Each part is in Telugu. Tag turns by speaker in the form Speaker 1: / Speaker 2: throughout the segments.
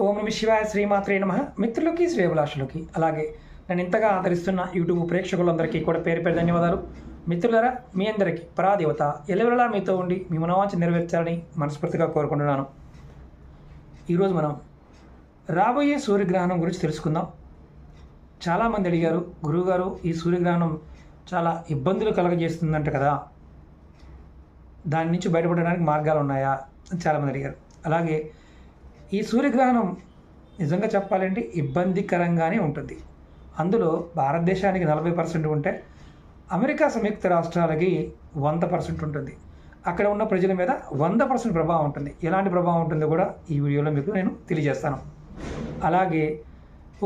Speaker 1: ఓం నమ శివాయ శ్రీమాత్రే నమ. మిత్రులకి శ్రేభిలాషులకి అలాగే నేను ఇంతగా ఆదరిస్తున్న యూట్యూబ్ ప్రేక్షకులందరికీ కూడా పేరు పేరు ధన్యవాదాలు. మిత్రులరా మీ అందరికీ పరాదేవత ఎలవెలా మీతో ఉండి మీ మనవాంఛ నెరవేర్చాలని మనస్ఫూర్తిగా కోరుకుంటున్నాను. ఈరోజు మనం రాబోయే సూర్యగ్రహణం గురించి తెలుసుకుందాం. చాలామంది అడిగారు గురువుగారు ఈ సూర్యగ్రహణం చాలా ఇబ్బందులు కలగజేస్తుందంట కదా. దాని నుంచి బయటపడడానికి మార్గాలు ఉన్నాయా అని చాలామంది అడిగారు. అలాగే ఈ సూర్యగ్రహణం నిజంగా చెప్పాలంటే ఇబ్బందికరంగానే ఉంటుంది. అందులో భారతదేశానికి నలభై పర్సెంట్ ఉంటే అమెరికా సంయుక్త రాష్ట్రాలకి వంద పర్సెంట్ ఉంటుంది. అక్కడ ఉన్న ప్రజల మీద వంద పర్సెంట్ ప్రభావం ఉంటుంది. ఎలాంటి ప్రభావం ఉంటుందో కూడా ఈ వీడియోలో మీకు నేను తెలియజేస్తాను. అలాగే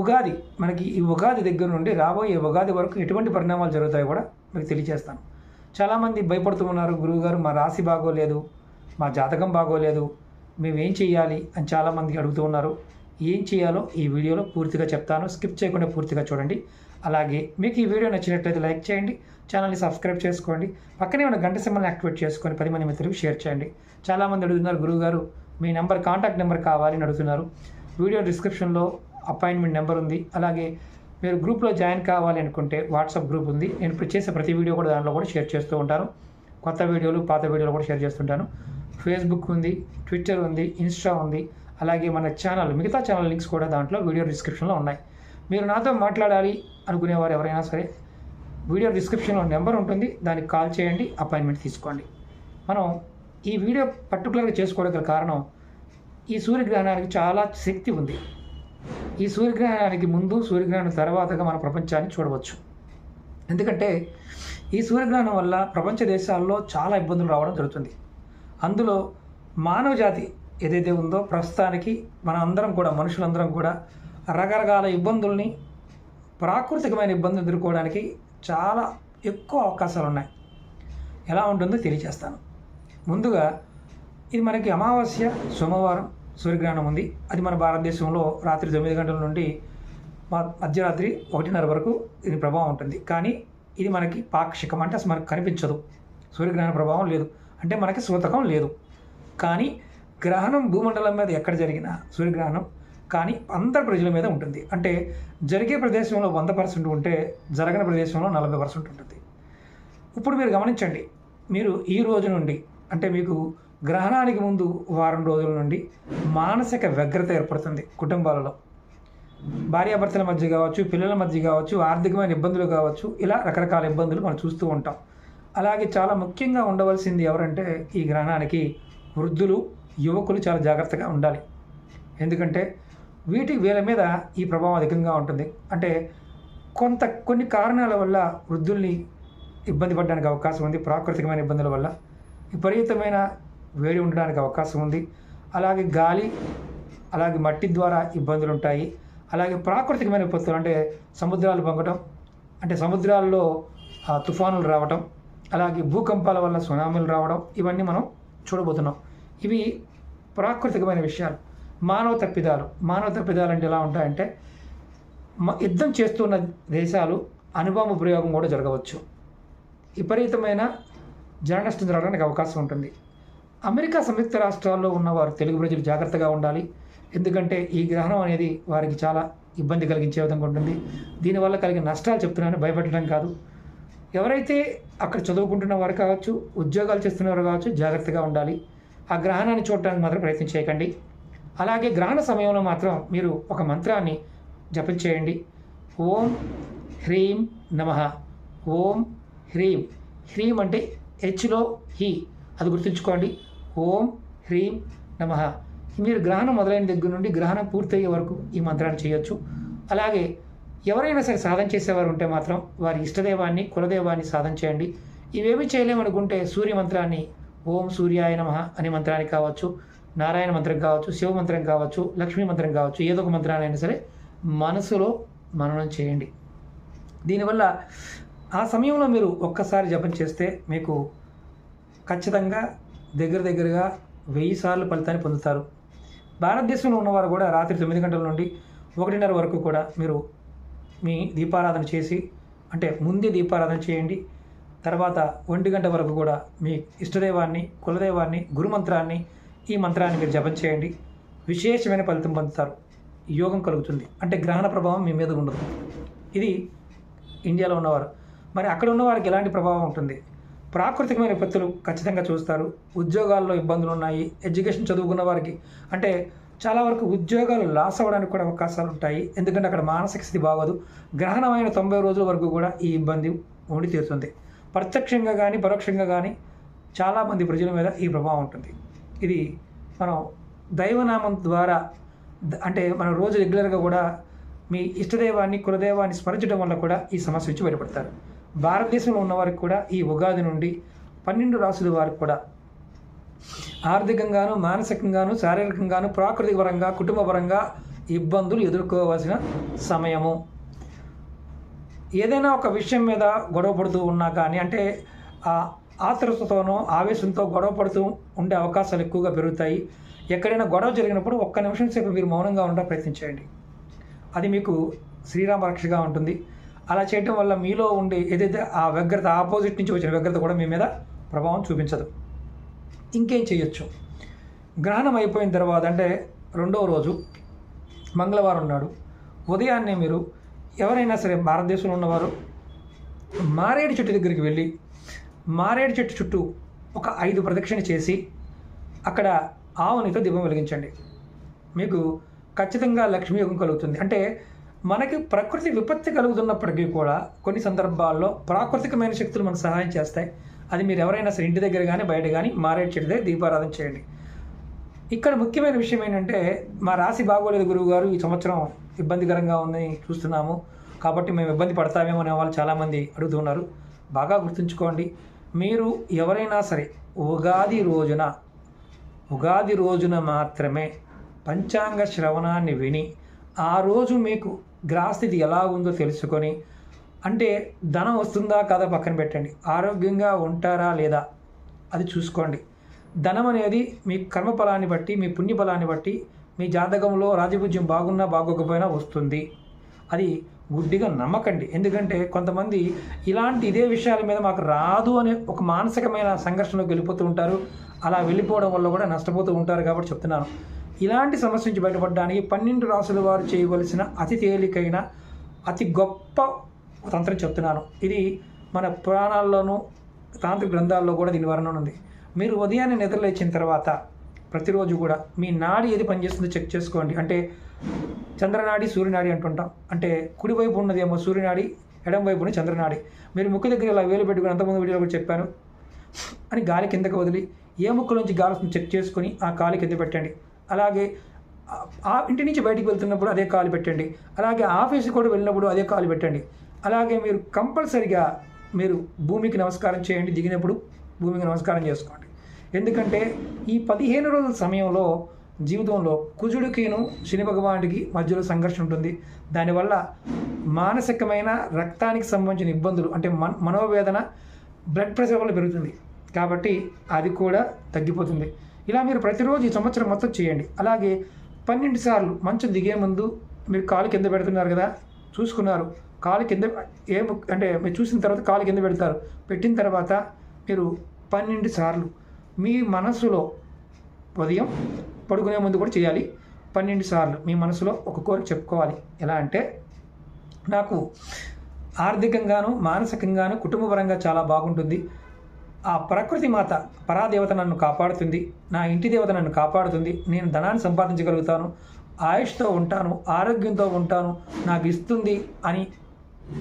Speaker 1: ఉగాది మనకి ఈ ఉగాది దగ్గర నుండి రాబోయే ఉగాది వరకు ఎటువంటి పరిణామాలు జరుగుతాయో కూడా మీకు తెలియజేస్తాను. చాలామంది భయపడుతూ ఉన్నారు గురువుగారు మా రాశి బాగోలేదు మా జాతకం బాగోలేదు మేము ఏం చేయాలి అని చాలామంది అడుగుతూ ఉన్నారు. ఏం చేయాలో ఈ వీడియోలో పూర్తిగా చెప్తాను. స్కిప్ చేయకుండా పూర్తిగా చూడండి. అలాగే మీకు ఈ వీడియో నచ్చినట్లయితే లైక్ చేయండి. ఛానల్ని సబ్స్క్రైబ్ చేసుకోండి. పక్కనే ఉన్న గంట సింబల్ని యాక్టివేట్ చేసుకొని పది మంది మిత్రులకు షేర్ చేయండి. చాలామంది అడుగుతున్నారు గురువుగారు మీ నెంబర్ కాంటాక్ట్ నెంబర్ కావాలని అడుగుతున్నారు. వీడియో డిస్క్రిప్షన్లో అపాయింట్మెంట్ నెంబర్ ఉంది. అలాగే మీరు గ్రూప్లో జాయిన్ కావాలి అనుకుంటే వాట్సాప్ గ్రూప్ ఉంది. నేను ఇప్పుడు చేసే ప్రతి వీడియో కూడా దాంట్లో కూడా షేర్ చేస్తూ ఉంటాను. కొత్త వీడియోలు పాత వీడియోలు కూడా షేర్ చేస్తుంటాను. ఫేస్బుక్ ఉంది ట్విట్టర్ ఉంది ఇన్స్టా ఉంది అలాగే మన ఛానల్ మిగతా ఛానల్ లింక్స్ కూడా దాంట్లో వీడియో డిస్క్రిప్షన్లో ఉన్నాయి. మీరు నాతో మాట్లాడాలి అనుకునేవారు ఎవరైనా సరే వీడియో డిస్క్రిప్షన్లో నెంబర్ ఉంటుంది దానికి కాల్ చేయండి అపాయింట్మెంట్ తీసుకోండి. మనం ఈ వీడియో పర్టికులర్గా చేసుకోవడానికి కారణం ఈ సూర్యగ్రహణానికి చాలా శక్తి ఉంది. ఈ సూర్యగ్రహణానికి ముందు సూర్యగ్రహణం తర్వాతగా మన ప్రపంచాన్ని చూడవచ్చు. ఎందుకంటే ఈ సూర్యగ్రహణం వల్ల ప్రపంచ దేశాల్లో చాలా ఇబ్బందులు రావడం జరుగుతుంది. అందులో మానవ జాతి ఏదైతే ఉందో ప్రస్తుతానికి మన అందరం కూడా మనుషులందరం కూడా రకరకాల ఇబ్బందుల్ని ప్రాకృతికమైన ఇబ్బందులు ఎదుర్కోవడానికి చాలా ఎక్కువ అవకాశాలు ఉన్నాయి ఎలా ఉంటుందో తెలియజేస్తాను ముందుగా ఇది మనకి అమావాస్య సోమవారం సూర్యగ్రహణం ఉంది. అది మన భారతదేశంలో రాత్రి తొమ్మిది గంటల నుండి మ- మధ్యరాత్రి ఒకటిన్నర వరకు దీని ప్రభావం ఉంటుంది. కానీ ఇది మనకి పాక్షికం అంటే అసలు మనకు కనిపించదు. సూర్యగ్రహణ ప్రభావం లేదు. అంటే మనకి సూతకం లేదు. కానీ గ్రహణం భూమండలం మీద ఎక్కడ జరిగినా సూర్యగ్రహణం కానీ అందరి ప్రజల మీద ఉంటుంది. అంటే జరిగే ప్రదేశంలో వంద పర్సెంట్ ఉంటే జరగని ప్రదేశంలో నలభై పర్సెంట్ ఉంటుంది. ఇప్పుడు మీరు గమనించండి మీరు ఈ రోజు నుండి అంటే మీకు గ్రహణానికి ముందు వారం రోజుల నుండి మానసిక వ్యగ్రత ఏర్పడుతుంది కుటుంబాలలో. భార్యాభర్తల మధ్య కావచ్చు పిల్లల మధ్య కావచ్చు ఆర్థికమైన ఇబ్బందులు కావచ్చు ఇలా రకరకాల ఇబ్బందులు మనం చూస్తూ ఉంటాం. అలాగే చాలా ముఖ్యంగా ఉండవలసింది ఎవరంటే ఈ గ్రహణానికి వృద్ధులు యువకులు చాలా జాగ్రత్తగా ఉండాలి. ఎందుకంటే వీటి వీళ్ళ మీద ఈ ప్రభావం అధికంగా ఉంటుంది. అంటే కొంత కొన్ని కారణాల వల్ల వృద్ధుల్ని ఇబ్బంది పడడానికి అవకాశం ఉంది. ప్రాకృతికమైన ఇబ్బందుల వల్ల విపరీతమైన వేడి ఉండడానికి అవకాశం ఉంది. అలాగే గాలి అలాగే మట్టి ద్వారా ఇబ్బందులు ఉంటాయి. అలాగే ప్రాకృతికమైన విపత్తులు అంటే సముద్రాలు పొంగటం అంటే సముద్రాల్లో తుఫానులు రావటం అలాగే భూకంపాల వల్ల సునామీలు రావడం ఇవన్నీ మనం చూడబోతున్నాం. ఇవి ప్రాకృతికమైన విషయాలు. మానవ తప్పిదాలు. మానవ తప్పిదాలు అంటే ఎలా ఉంటాయంటే మ- యుద్ధం చేస్తున్న దేశాలు అనుభవ ప్రయోగం కూడా జరగవచ్చు. విపరీతమైన జననష్టం జరగడానికి అవకాశం ఉంటుంది. అమెరికా సంయుక్త రాష్ట్రాల్లో ఉన్నవారు తెలుగు ప్రజలు జాగ్రత్తగా ఉండాలి. ఎందుకంటే ఈ గ్రహణం అనేది వారికి చాలా ఇబ్బంది కలిగించే విధంగా ఉంటుంది. దీనివల్ల కలిగిన నష్టాలు చెప్తున్నాను భయపెట్టడం కాదు. ఎవరైతే అక్కడ చదువుకుంటున్న వారు కావచ్చు ఉద్యోగాలు చేస్తున్నవారు కావచ్చు జాగ్రత్తగా ఉండాలి. ఆ గ్రహణాన్ని చూడటానికి మాత్రం ప్రయత్నం చేయకండి. అలాగే గ్రహణ సమయంలో మాత్రం మీరు ఒక మంత్రాన్ని జపం చేయండి. ఓం హ్రీం నమ. ఓం హ్రీం. హ్రీం అంటే హెచ్లో హీ. అది గుర్తుంచుకోండి. ఓం హ్రీం నమ. మీరు గ్రహణం మొదలైన దగ్గర నుండి గ్రహణం పూర్తయ్యే వరకు ఈ మంత్రాన్ని చేయొచ్చు. అలాగే ఎవరైనా సరే సాధన చేసేవారు ఉంటే మాత్రం వారి ఇష్టదైవాన్ని కులదైవాన్ని సాధన చేయండి. ఇవేమి చేయలేమనుకుంటే సూర్య మంత్రాన్ని ఓం సూర్యాయ నమ అనే మంత్రానికి కావచ్చు నారాయణ మంత్రం కావచ్చు శివ మంత్రం కావచ్చు లక్ష్మీ మంత్రం కావచ్చు ఏదో ఒక మంత్రాన్ని అయినా సరే మనసులో మననం చేయండి. దీనివల్ల ఆ సమయంలో మీరు ఒక్కసారి జపం చేస్తే మీకు ఖచ్చితంగా దగ్గర దగ్గరగా వెయ్యి సార్లు ఫలితాన్ని పొందుతారు. భారతదేశంలో ఉన్నవారు కూడా రాత్రి తొమ్మిది గంటల నుండి ఒకటిన్నర వరకు కూడా మీరు మీ దీపారాధన చేసి అంటే ముందే దీపారాధన చేయండి. తర్వాత ఒంటి గంట వరకు కూడా మీ ఇష్టదైవాన్ని కులదైవాన్ని గురుమంత్రాన్ని ఈ మంత్రాన్ని మీరు జపం చేయండి. విశేషమైన ఫలితం పొందుతారు. యోగం కలుగుతుంది. అంటే గ్రహణ ప్రభావం మీ మీద ఉండదు. ఇది ఇండియాలో ఉన్నవారు. మరి అక్కడ ఉన్నవారికి ఎలాంటి ప్రభావం ఉంటుంది? ప్రాకృతికమైన విపత్తులు ఖచ్చితంగా చూస్తారు. ఉద్యోగాల్లో ఇబ్బందులు ఉన్నాయి. ఎడ్యుకేషన్ చదువుకున్న వారికి అంటే చాలా వరకు ఉద్యోగాలు లాస్ అవ్వడానికి కూడా అవకాశాలు ఉంటాయి. ఎందుకంటే అక్కడ మానసిక స్థితి బాగోదు. గ్రహణమైన తొంభై రోజుల వరకు కూడా ఈ ఇబ్బంది ఉండి తీరుతుంది. ప్రత్యక్షంగా కానీ పరోక్షంగా కానీ చాలామంది ప్రజల మీద ఈ ప్రభావం ఉంటుంది. ఇది మనం దైవనామం ద్వారా అంటే మనం రోజు రెగ్యులర్గా కూడా మీ ఇష్టదైవాన్ని కులదైవాన్ని స్మరించడం వల్ల కూడా ఈ సమస్య నుంచి బయటపడతారు. భారతదేశంలో ఉన్నవారికి కూడా ఈ ఉగాది నుండి పన్నెండు రాసుల వారికి కూడా ఆర్థికంగాను మానసికంగాను శారీరకంగాను ప్రాకృతిక పరంగా కుటుంబపరంగా ఇబ్బందులు ఎదుర్కోవాల్సిన సమయము. ఏదైనా ఒక విషయం మీద గొడవ పడుతూ ఉన్నా కానీ అంటే ఆ ఆతృతతోనో ఆవేశంతో గొడవ పడుతూ ఉండే అవకాశాలు ఎక్కువగా పెరుగుతాయి. ఎక్కడైనా గొడవ జరిగినప్పుడు ఒక్క నిమిషం సేపు మీరు మౌనంగా ఉండడం ప్రయత్నించండి అది మీకు శ్రీరామ రక్షగా ఉంటుంది. అలా చేయటం వల్ల మీలో ఉండే ఏదైతే ఆ వ్యగ్రత ఆపోజిట్ నుంచి వచ్చిన వ్యగ్రత కూడా మీ మీద ప్రభావం చూపించదు. ఇంకేం చేయొచ్చు? గ్రహణం అయిపోయిన తర్వాత అంటే రెండవ రోజు మంగళవారం నాడు ఉదయాన్నే మీరు ఎవరైనా సరే భారతదేశంలో ఉన్నవారు మారేడు చెట్టు దగ్గరికి వెళ్ళి మారేడు చెట్టు చుట్టూ ఒక ఐదు ప్రదక్షిణ చేసి అక్కడ ఆవునితో దీపం వెలిగించండి. మీకు ఖచ్చితంగా లక్ష్మీ యోగం కలుగుతుంది. అంటే మనకి ప్రకృతి విపత్తి కలుగుతున్నప్పటికీ కూడా కొన్ని సందర్భాల్లో ప్రాకృతికమైన శక్తులు మనకు సహాయం చేస్తాయి. అది మీరు ఎవరైనా సరే ఇంటి దగ్గర కానీ బయట కానీ మారేడు చెట్టు దగ్గర దీపారాధన చేయండి. ఇక్కడ ముఖ్యమైన విషయం ఏంటంటే మా రాశి బాగోలేదు గురువు గారు ఈ సంవత్సరం ఇబ్బందికరంగా ఉందని చూస్తున్నాము. కాబట్టి మేము ఇబ్బంది పడతామేమో అనే వాళ్ళు చాలామంది అడుగుతున్నారు. బాగా గుర్తుంచుకోండి మీరు ఎవరైనా సరే ఉగాది రోజున ఉగాది రోజున మాత్రమే పంచాంగ శ్రవణాన్ని విని ఆ రోజు మీకు గ్రాస్థితి ఎలా ఉందో తెలుసుకొని అంటే ధనం వస్తుందా కదా పక్కన పెట్టండి. ఆరోగ్యంగా ఉంటారా లేదా? అది చూసుకోండి. ధనం అనేది మీ కర్మఫలాన్ని బట్టి మీ పుణ్యఫలాన్ని బట్టి మీ జాతకంలో రాజపూజ్యం బాగున్నా బాగోకపోయినా వస్తుంది. అది గుడ్డిగా నమ్మకండి. ఎందుకంటే కొంతమంది ఇలాంటి ఇదే విషయాల మీద మాకు రాదు అనే ఒక మానసికమైన సంఘర్షణలోకి వెళ్ళిపోతూ ఉంటారు. అలా వెళ్ళిపోవడం వల్ల కూడా నష్టపోతూ ఉంటారు కాబట్టి చెప్తున్నాను. ఇలాంటి సమస్య నుంచి బయటపడడానికి పన్నెండు రాసుల వారు చేయవలసిన అతి తేలికైన అతి గొప్ప తంత్రం చెప్తున్నాను. ఇది మన పురాణాల్లోనూ తాంత్రిక గ్రంథాల్లో కూడా దీని వర్ణన ఉంది. మీరు ఉదయాన్నే నిద్రలేచిన తర్వాత ప్రతిరోజు కూడా మీ నాడి ఏది పనిచేస్తుందో చెక్ చేసుకోండి. అంటే చంద్రనాడి సూర్యనాడి అంటుంటాం. అంటే కుడివైపు ఉన్నదేమో సూర్యనాడి ఎడం వైపున చంద్రనాడి. మీరు ముక్కు దగ్గర ఇలా వేలు పెట్టుకుని అంతకుముందు వీడియోలో కూడా చెప్పాను. అని గాలి కిందకి వదిలి ఏ ముక్కులోంచి గాలి చెక్ చేసుకొని ఆ కాలు కింద పెట్టండి. అలాగే ఆ- ఆ ఇంటి నుంచి బయటికి వెళ్తున్నప్పుడు అదే కాలు పెట్టండి. అలాగే ఆఫీస్కి కూడా వెళ్ళినప్పుడు అదే కాలు పెట్టండి. అలాగే మీరు కంపల్సరిగా మీరు భూమికి నమస్కారం చేయండి దిగినప్పుడు భూమికి నమస్కారం చేసుకోండి. ఎందుకంటే ఈ పదిహేను రోజుల సమయంలో జీవితంలో కుజుడికిను శని భగవానుడికి మధ్యలో సంఘర్షణ ఉంటుంది. దానివల్ల మానసికమైన రక్తానికి సంబంధించిన ఇబ్బందులు అంటే మన మనోవేదన బ్లడ్ ప్రెషర్ వల్ల పెరుగుతుంది. కాబట్టి అది కూడా తగ్గిపోతుంది. ఇలా మీరు ప్రతిరోజు ఈ సంవత్సరం మొత్తం చేయండి. అలాగే పన్నెండు సార్లు మంచం దిగే ముందు మీరు కాలు కింద పెడుతున్నారు కదా చూసుకున్నారు. కాలు కింద ఏ అంటే మీరు చూసిన తర్వాత కాలు కింద పెడతారు. పెట్టిన తర్వాత మీరు పన్నెండు సార్లు మీ మనసులో ఉదయం పడుకునే ముందు కూడా చేయాలి. పన్నెండు సార్లు మీ మనసులో ఒక కోరిక చెప్పుకోవాలి. ఎలా అంటే నాకు ఆర్థికంగాను మానసికంగాను కుటుంబపరంగా చాలా బాగుంటుంది. ఆ ప్రకృతి మాత పరాదేవత నన్ను కాపాడుతుంది. నా ఇంటి దేవత నన్ను కాపాడుతుంది. నేను ధనాన్ని సంపాదించగలుగుతాను. ఆయుష్తో ఉంటాను ఆరోగ్యంతో ఉంటాను. నాకు ఇస్తుంది అని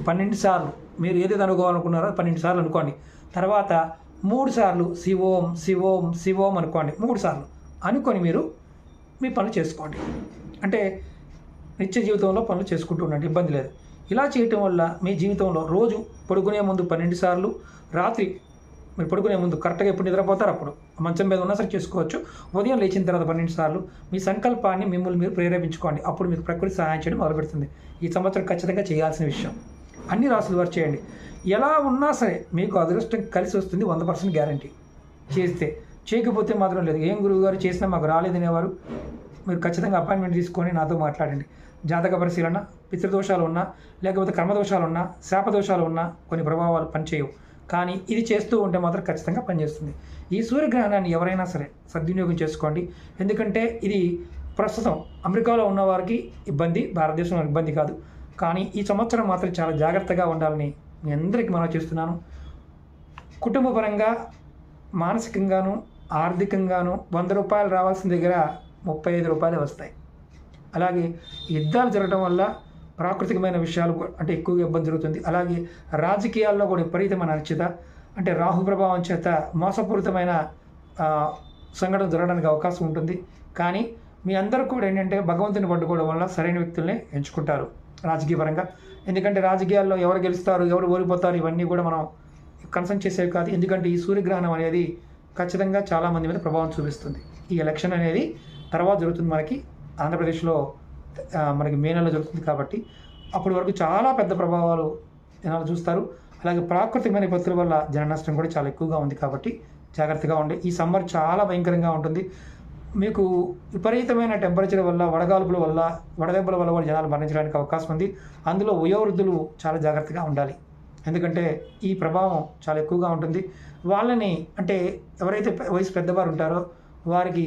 Speaker 1: పన్నెండు సార్లు. మీరు ఏదైతే అనుకోవాలనుకున్నారో పన్నెండు సార్లు అనుకోండి. తర్వాత మూడు సార్లు శివోం శివోం శివోం అనుకోండి. మూడు సార్లు. అనుకొని మీరు మీ పనులు చేసుకోండి. అంటే నిత్య జీవితంలో పనులు చేసుకుంటూ ఉండండి. ఇబ్బంది లేదు. ఇలా చేయటం వల్ల మీ జీవితంలో రోజు పడుకునే ముందు పన్నెండు సార్లు రాత్రి మీరు పడుకునే ముందు కరెక్ట్గా ఎప్పుడు నిద్రపోతారు అప్పుడు మంచం మీద ఉన్నా సరే చేసుకోవచ్చు. ఉదయం లేచిన తర్వాత పన్నెండు సార్లు మీ సంకల్పాన్ని మిమ్మల్ని మీరు ప్రేరేపించుకోండి. అప్పుడు మీకు ప్రకృతి సహాయం చేయడం మొదలుపెడుతుంది. ఈ సంవత్సరం ఖచ్చితంగా చేయాల్సిన విషయం. అన్ని రాసులు వారు చేయండి. ఎలా ఉన్నా సరే మీకు అదృష్టం కలిసి వస్తుంది వంద పర్సెంట్ గ్యారంటీ. చేస్తే. చేయకపోతే మాత్రం లేదు. ఏం గురువు గారు చేసినా మాకు రాలేదనేవారు మీరు ఖచ్చితంగా అపాయింట్మెంట్ తీసుకొని నాతో మాట్లాడండి. జాతక పరిశీలన పితృదోషాలు ఉన్నా లేకపోతే కర్మదోషాలు ఉన్నా శాపదోషాలు ఉన్నా కొన్ని ప్రభావాలు పనిచేయవు. కానీ ఇది చేస్తూ ఉంటే మాత్రం ఖచ్చితంగా పనిచేస్తుంది. ఈ సూర్యగ్రహణాన్ని ఎవరైనా సరే సద్వినియోగం చేసుకోండి. ఎందుకంటే ఇది ప్రస్తుతం అమెరికాలో ఉన్న వారికి ఇబ్బంది భారతదేశంలో ఇబ్బంది కాదు. కానీ ఈ సంవత్సరం మాత్రం చాలా జాగ్రత్తగా ఉండాలని మీ అందరికీ మనం చేస్తున్నాను. కుటుంబపరంగా మానసికంగాను ఆర్థికంగాను వంద రూపాయలు రావాల్సిన దగ్గర ముప్పై ఐదు రూపాయలు వస్తాయి. అలాగే యుద్ధాలు జరగడం వల్ల ప్రాకృతికమైన విషయాలు అంటే ఎక్కువగా ఇబ్బంది జరుగుతుంది. అలాగే రాజకీయాల్లో కూడా విపరీతమైన అనిశ్చిత అంటే రాహు ప్రభావం చేత మోసపూరితమైన సంఘటన జరగడానికి అవకాశం ఉంటుంది. కానీ మీ అందరూ కూడా ఏంటంటే భగవంతుని పట్టుకోవడం వల్ల సరైన వ్యక్తుల్ని ఎంచుకుంటారు. రాజకీయ పరంగా ఎందుకంటే రాజకీయాల్లో ఎవరు గెలుస్తారు ఎవరు ఓడిపోతారు ఇవన్నీ కూడా మనం కన్సర్న్ చేసేవి కాదు. ఎందుకంటే ఈ సూర్యగ్రహణం అనేది ఖచ్చితంగా చాలామంది మీద ప్రభావం చూపిస్తుంది. ఈ ఎలక్షన్ అనేది తర్వాత జరుగుతుంది మనకి. ఆంధ్రప్రదేశ్లో మనకి మే నెలలో జరుగుతుంది కాబట్టి అప్పటి వరకు చాలా పెద్ద ప్రభావాలు జనాలు చూస్తారు. అలాగే ప్రాకృతికమైన విపత్తుల వల్ల జన నష్టం కూడా చాలా ఎక్కువగా ఉంది కాబట్టి జాగ్రత్తగా ఉండే. ఈ సమ్మర్ చాలా భయంకరంగా ఉంటుంది. మీకు విపరీతమైన టెంపరేచర్ వల్ల వడగాల్పుల వల్ల వడదెబ్బల వల్ల కూడా జనాలు మరణించడానికి అవకాశం ఉంది. అందులో వయోవృద్ధులు చాలా జాగ్రత్తగా ఉండాలి. ఎందుకంటే ఈ ప్రభావం చాలా ఎక్కువగా ఉంటుంది. వాళ్ళని అంటే ఎవరైతే వయసు పెద్దవారు ఉంటారో వారికి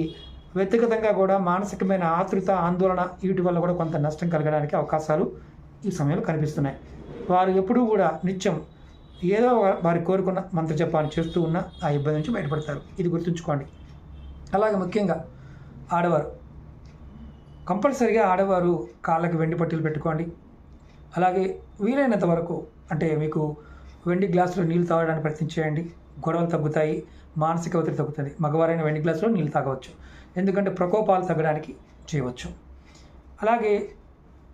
Speaker 1: వ్యక్తిగతంగా కూడా మానసికమైన ఆతృత ఆందోళన వీటి వల్ల కూడా కొంత నష్టం కలగడానికి అవకాశాలు ఈ సమయంలో కనిపిస్తున్నాయి. వారు ఎప్పుడూ కూడా నిత్యం ఏదో వారు వారి కోరుకున్న మంత్రజపాన్ని చేస్తూ ఉన్న ఆ ఇబ్బంది నుంచి బయటపడతారు. ఇది గుర్తుంచుకోండి. అలాగే ముఖ్యంగా ఆడవారు. కంపల్సరిగా ఆడవారు కాళ్ళకి వెండి పట్టీలు పెట్టుకోండి. అలాగే వీలైనంత వరకు అంటే మీకు వెండి గ్లాసులో నీళ్ళు తాగడానికి ప్రయత్నం చేయండి. గొడవలు తగ్గుతాయి మానసిక ఒత్తిడి తగ్గుతుంది. మగవారైన వెండి గ్లాసులో నీళ్ళు తాగవచ్చు. ఎందుకంటే ప్రకోపాలు తగ్గడానికి చేయవచ్చు. అలాగే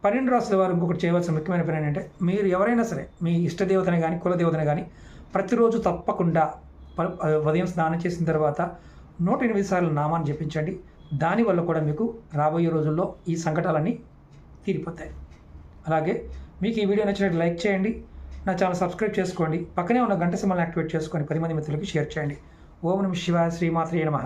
Speaker 1: పన్నెండు రాసుల వారు ఇంకొకటి చేయవలసిన ముఖ్యమైన పని ఏంటంటే మీరు ఎవరైనా సరే మీ ఇష్టదేవతని కానీ కులదేవతని కానీ ప్రతిరోజు తప్పకుండా ప- ఉదయం స్నానం చేసిన తర్వాత నూట ఎనిమిది సార్లు నామాన్ని జపించండి. దానివల్ల కూడా మీకు రాబోయే రోజుల్లో ఈ సంకటాలన్నీ తీరిపోతాయి. అలాగే మీకు ఈ వీడియో నచ్చినట్టు లైక్ చేయండి. నా ఛానల్ సబ్స్క్రైబ్ చేసుకోండి. పక్కనే ఉన్న గంట సింబల్ని యాక్టివేట్ చేసుకొని పది మంది మిత్రులకి షేర్ చేయండి. ఓం నమ శివ శ్రీమాత్రి నమ.